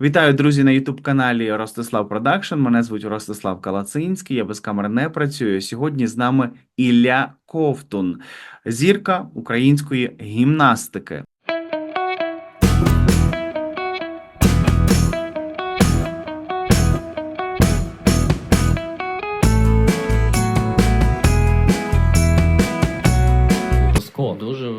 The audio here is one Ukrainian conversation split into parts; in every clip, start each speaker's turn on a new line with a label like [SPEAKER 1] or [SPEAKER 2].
[SPEAKER 1] Вітаю, друзі, на youtube каналі Ростислав Продакшн. Мене звуть Ростислав Калацинський. Я без камери не працюю. Сьогодні з нами Ілля Ковтун, зірка української гімнастики.
[SPEAKER 2] Дуже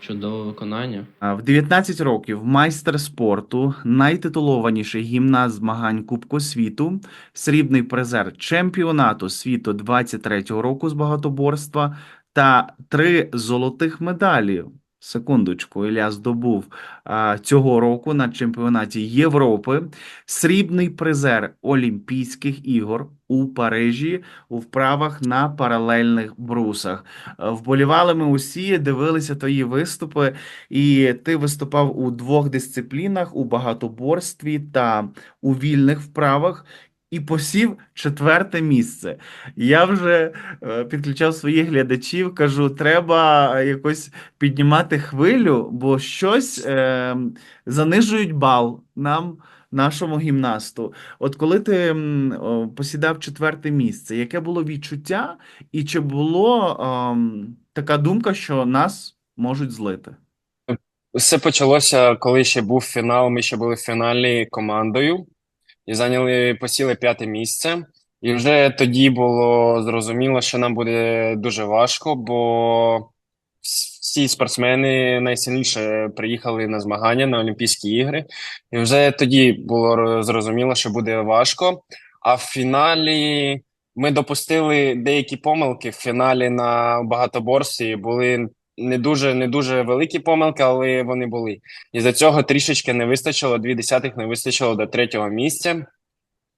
[SPEAKER 2] чудове виконання.
[SPEAKER 1] В 19 років майстер спорту, найтитулованіший гімнаст змагань Кубку світу, срібний призер чемпіонату світу 23-го року з багатоборства та три золотих медалі. Секундочку, Ілля здобув а, цього року на чемпіонаті Європи, срібний призер Олімпійських ігор у Парижі у вправах на паралельних брусах. Вболівали ми усі, дивилися твої виступи, і ти виступав у двох дисциплінах: у багатоборстві та у вільних вправах. І посів четверте місце. Я вже е, підключав своїх глядачів, кажу, треба якось піднімати хвилю, бо щось е, занижують бал нам, нашому гімнасту. От коли ти посідав четверте місце, яке було відчуття, і чи було ем, така думка, що нас можуть злити?
[SPEAKER 3] Все почалося, коли ще був фінал. Ми ще були фіналі командою і зайняли посіли п'яте місце. І вже тоді було зрозуміло, що нам буде дуже важко, бо всі спортсмени найсильніше приїхали на змагання на Олімпійські ігри. І вже тоді було зрозуміло, що буде важко. А в фіналі ми допустили деякі помилки. В фіналі на багатоборстві були не дуже не дуже великі помилки, але вони були. І за цього трішечки не вистачило, дві десятих не вистачило до третього місця.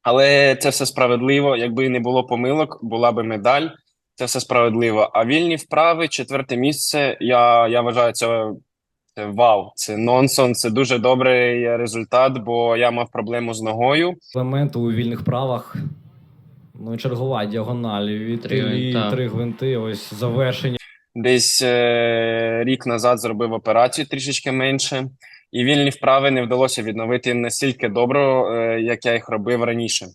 [SPEAKER 3] Але це все справедливо. Якби не було помилок, була би медаль. Це все справедливо. А вільні вправи, четверте місце. Я, я вважаю, це, це вау, це нонсенс, це дуже добрий результат, бо я мав проблему з ногою.
[SPEAKER 4] елементи у вільних правах. Ну, чергова діагональ, від
[SPEAKER 2] Три
[SPEAKER 4] три гвинти, ось завершення.
[SPEAKER 3] Десь е, рік назад зробив операцію трішечки менше, і вільні вправи не вдалося відновити настільки добре, е, як я їх робив раніше.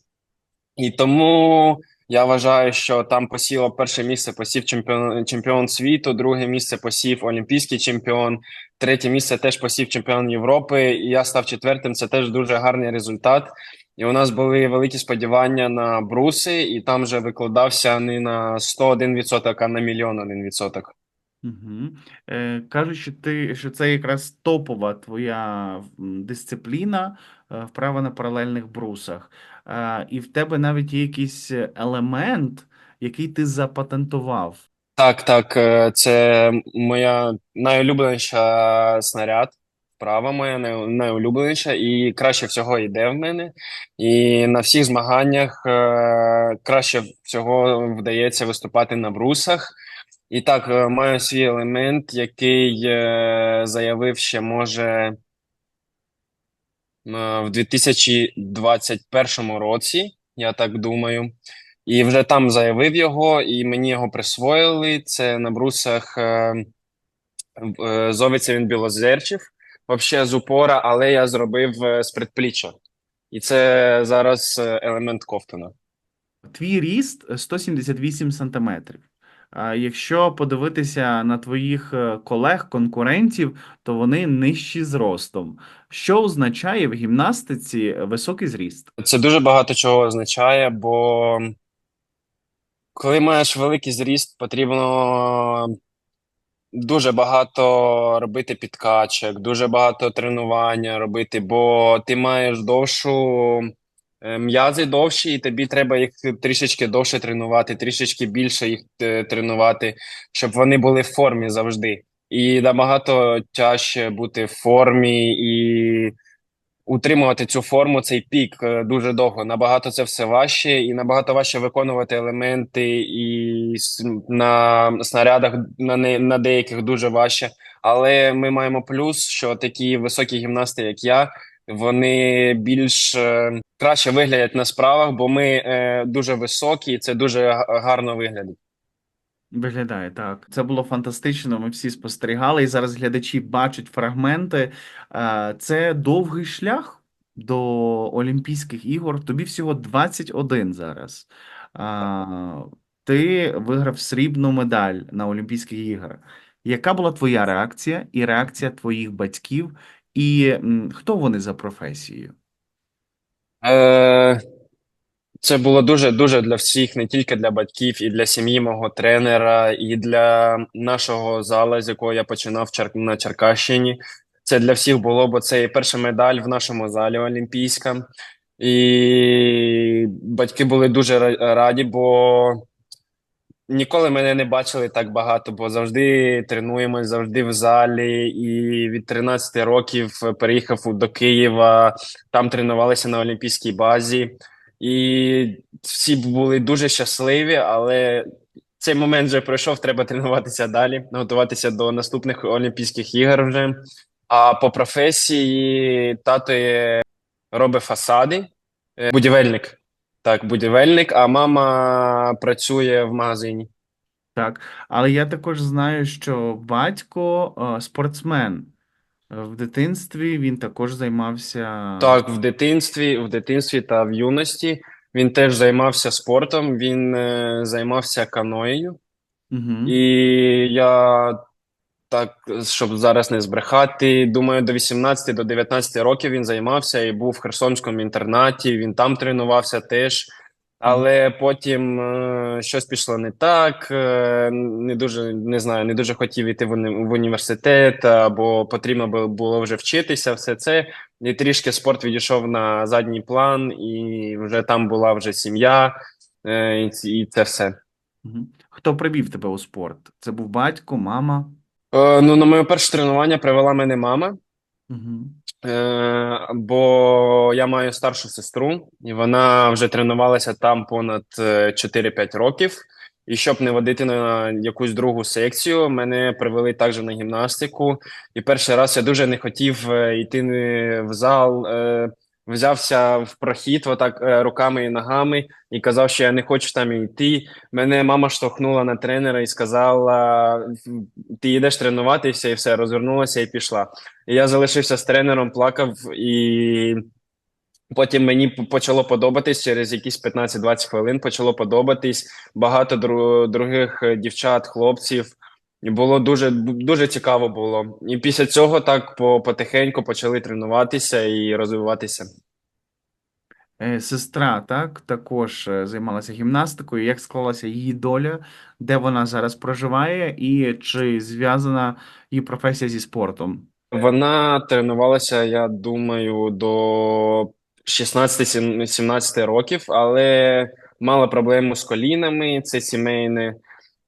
[SPEAKER 3] І тому я вважаю, що там посіло перше місце посів чемпіон, чемпіон світу, друге місце посів олімпійський чемпіон, третє місце теж посів чемпіон Європи. І я став четвертим. Це теж дуже гарний результат. І у нас були великі сподівання на бруси, і там вже викладався не на 101%, а на мільйон один відсоток.
[SPEAKER 1] Угу. Е, кажуть, що ти, що це якраз топова твоя дисципліна, е, вправа на паралельних брусах. Е, і в тебе навіть є якийсь елемент, який ти запатентував.
[SPEAKER 3] Так, так, е, це моя найулюбленіша снаряд. Вправа моя най- найулюбленіша і краще всього йде в мене. І на всіх змаганнях е, краще всього вдається виступати на брусах. І так, е, маю свій елемент, який е, заявив ще може е, в 2021 році, я так думаю. І вже там заявив його, і мені його присвоїли. Це на брусах е, е, зоветься він білозерчив, взагалі з упора, але я зробив е, з предпліччя. І це зараз е, елемент Ковтуна.
[SPEAKER 1] Твій ріст 178 сантиметрів. А якщо подивитися на твоїх е, колег, конкурентів, то вони нижчі зростом. Що означає в гімнастиці високий зріст?
[SPEAKER 3] Це дуже багато чого означає, бо коли маєш великий зріст, потрібно дуже багато робити підкачок, дуже багато тренування робити, бо ти маєш довшу е, м'язи довші, і тобі треба їх трішечки довше тренувати, трішечки більше їх е, тренувати, щоб вони були в формі завжди. І набагато тяжче бути в формі і утримувати цю форму, цей пік е, дуже довго. Набагато це все важче, і набагато важче виконувати елементи і на снарядах на, не, на деяких дуже важче. Але ми маємо плюс, що такі високі гімнасти, як я, вони більш е, краще виглядять на справах, бо ми е, дуже високі, і це дуже гарно виглядить.
[SPEAKER 1] Виглядає так. Це було фантастично. Ми всі спостерігали, і зараз глядачі бачать фрагменти. Е, Це довгий шлях до Олімпійських ігор. Тобі всього 21 зараз. Ти виграв срібну медаль на Олімпійських іграх. Яка була твоя реакція і реакція твоїх батьків? І хто вони за професією?
[SPEAKER 3] Е, це було дуже дуже для всіх, не тільки для батьків, і для сім'ї мого тренера, і для нашого зала, з якого я починав на Черкащині. Це для всіх було, бо це і перша медаль в нашому залі Олімпійська. І батьки були дуже раді, бо ніколи мене не бачили так багато, бо завжди тренуємось, завжди в залі. І від 13 років переїхав до Києва, там тренувалися на олімпійській базі. І всі були дуже щасливі, але цей момент вже пройшов, треба тренуватися далі, готуватися до наступних Олімпійських ігор вже. А по професії тато є- робить фасади, е, будівельник. Так, будівельник, а мама працює в магазині.
[SPEAKER 1] Так, але я також знаю, що батько е, спортсмен. Е, В дитинстві він також займався.
[SPEAKER 3] Так, в дитинстві, в дитинстві та в юності він теж займався спортом, він е, займався каноєю.
[SPEAKER 1] Угу.
[SPEAKER 3] І я так, щоб зараз не збрехати, думаю, до 18 до 19 років він займався і був в Херсонському інтернаті. Він там тренувався теж. Але потім е, щось пішло не так. е, не дуже не знаю, не дуже хотів іти в, в університет, або потрібно було- вже вчитися, все це. І трішки спорт відійшов на задній план, і вже там була вже сім'я, е, і, і це все.
[SPEAKER 1] Хто привів тебе у спорт? Це був батько, мама?
[SPEAKER 3] Е, ну, на моє перше тренування привела мене мама.
[SPEAKER 1] Угу.
[SPEAKER 3] Е, бо я маю старшу сестру, і вона вже тренувалася там понад е, 4-5 років. І щоб не водити на якусь другу секцію, мене привели також на гімнастику. І перший раз я дуже не хотів е, йти е, в зал, е, взявся в прохід отак е, руками і ногами і казав, що я не хочу там йти. Мене мама штовхнула на тренера і сказала: ти йдеш тренуватися, і все, розвернулася і пішла. І я залишився з тренером, плакав, і потім мені почало подобатись через якісь 15-20 хвилин. Почало подобатись багато дру- других дівчат, хлопців. І було дуже дуже цікаво було. І після цього так потихеньку почали тренуватися і розвиватися.
[SPEAKER 1] Е, Сестра, так, також е, займалася гімнастикою. Як склалася її доля, де вона зараз проживає, і чи зв'язана її професія зі спортом?
[SPEAKER 3] Вона тренувалася, я думаю, до 16-17 років, але мала проблему з колінами, це сімейне,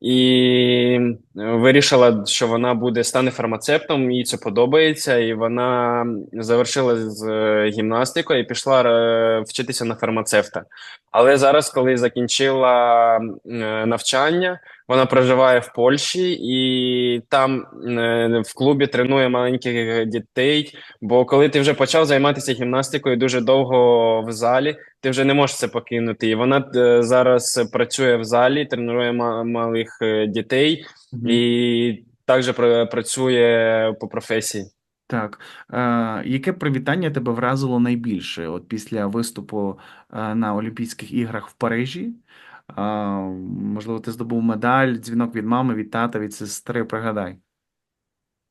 [SPEAKER 3] і вирішила, що вона буде стане фармацевтом, їй це подобається, і вона завершила з е, гімнастикою і пішла е, вчитися на фармацевта. Але зараз, коли закінчила е, навчання, вона проживає в Польщі і там е, в клубі тренує маленьких дітей. Бо коли ти вже почав займатися гімнастикою дуже довго в залі, ти вже не можеш це покинути. І вона е, зараз працює в залі, тренує малих е, дітей
[SPEAKER 1] Мгм.
[SPEAKER 3] і також працює по професії.
[SPEAKER 1] Так, е, яке привітання тебе вразило найбільше от після виступу на Олімпійських іграх в Парижі? Е, можливо, ти здобув медаль, дзвінок від мами, від тата, від сестри, пригадай.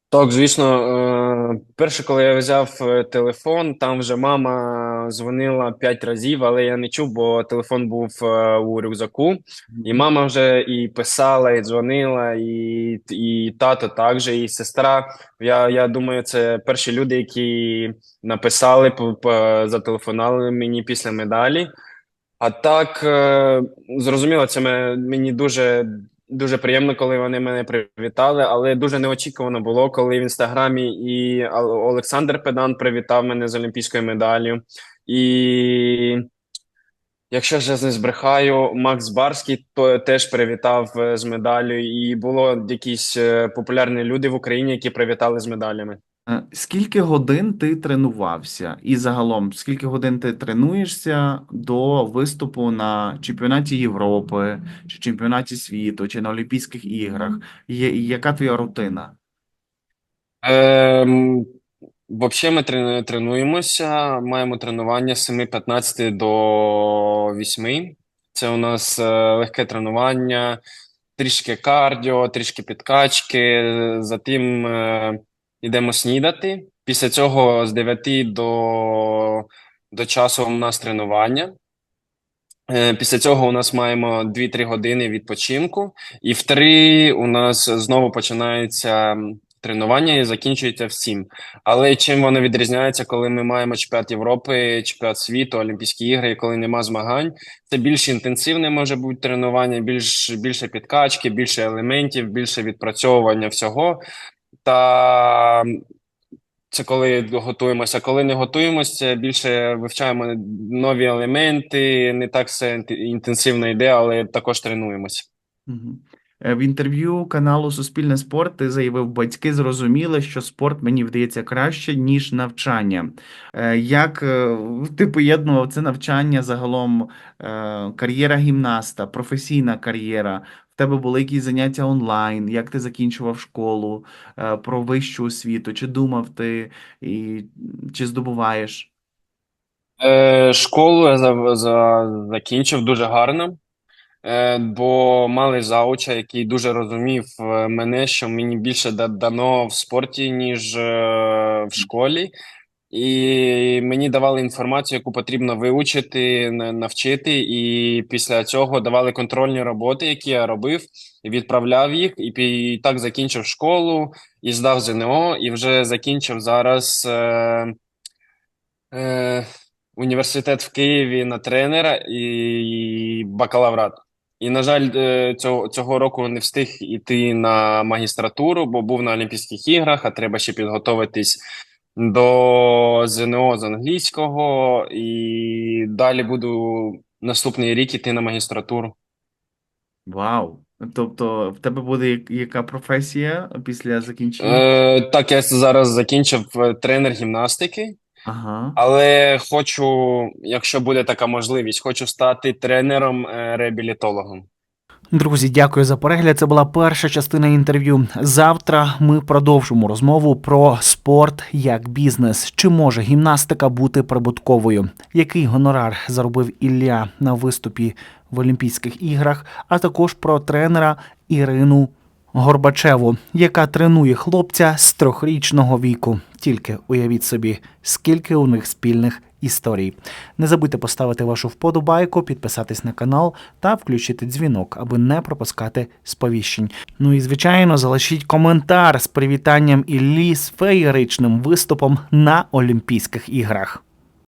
[SPEAKER 3] Так, звісно, перше, коли я взяв телефон, там вже мама дзвонила п'ять разів, але я не чув, бо телефон був е, у рюкзаку. І мама вже і писала, і дзвонила, і, і тато також, і сестра. Я, я думаю, це перші люди, які написали, зателефонували мені після медалі. А так, е, зрозуміло, це мені дуже, дуже приємно, коли вони мене привітали, але дуже неочікувано було, коли в інстаграмі і Олександр Педан привітав мене з олімпійською медаллю. І якщо ж я не збрехаю, Макс Барський то теж привітав е, з медаллю, і було якісь е, популярні люди в Україні, які привітали з медалями.
[SPEAKER 1] Е, Скільки годин ти тренувався? І загалом, скільки годин ти тренуєшся до виступу на чемпіонаті Європи, чи чемпіонаті світу, чи на Олімпійських іграх? Є- Яка твоя рутина?
[SPEAKER 3] Ем, Взагалі ми тренуємося, маємо тренування з 7.15 до 8. Це у нас е, легке тренування, трішки кардіо, трішки підкачки. Затим е, йдемо снідати. Після цього з 9 до, до часу у нас тренування. Е, Після цього у нас маємо 2-3 години відпочинку, і в 3 у нас знову починається тренування і закінчується в 7. Але чим воно відрізняється, коли ми маємо чемпіонат Європи, чемпіонат світу, Олімпійські ігри, і коли нема змагань, це більш інтенсивне може бути тренування, більш, більше підкачки, більше елементів, більше відпрацьовування всього. Та це коли готуємося. Коли не готуємося, більше вивчаємо нові елементи, не так все інтенсивно йде, але також тренуємося.
[SPEAKER 1] Мгм. Е, В інтерв'ю каналу Суспільне спорт ти заявив, батьки зрозуміли, що спорт мені вдається краще, ніж навчання. Е, Як е, ти поєднував це навчання загалом, кар'єра гімнаста, професійна кар'єра? В тебе були якісь заняття онлайн? Як ти закінчував школу, про вищу освіту? Чи думав ти і чи здобуваєш?
[SPEAKER 3] Школу я за, за, закінчив дуже гарно, бо мали зауча, який дуже розумів е, мене, що мені більше дано в спорті, ніж е, в школі. І мені давали інформацію, яку потрібно вивчити, навчити, і після цього давали контрольні роботи, які я робив, і відправляв їх, і, так закінчив школу, і здав ЗНО, і вже закінчив зараз е, е, університет в Києві на тренера і бакалаврат. І, на жаль, е, цього, цього року не встиг іти на магістратуру, бо був на Олімпійських іграх, а треба ще підготуватись до ЗНО з англійського, і далі буду наступний рік іти на магістратуру.
[SPEAKER 1] Вау! Тобто в тебе буде яка професія після закінчення?
[SPEAKER 3] Е, так, я зараз закінчив е, тренер гімнастики,
[SPEAKER 1] Ага.
[SPEAKER 3] але хочу, якщо буде така можливість, хочу стати тренером е, реабілітологом.
[SPEAKER 5] Друзі, дякую за перегляд. Це була перша частина інтерв'ю. Завтра ми продовжимо розмову про спорт як бізнес. Чи може гімнастика бути прибутковою? Який гонорар заробив Ілля на виступі в Олімпійських іграх? А також про тренера Ірину Горбачеву, яка тренує хлопця з трьохрічного віку. Тільки уявіть собі, скільки у них спільних історій. Не забудьте поставити вашу вподобайку, підписатись на канал та включити дзвінок, аби не пропускати сповіщень. Ну і звичайно, залишіть коментар з привітанням Іллі з феєричним виступом на Олімпійських іграх.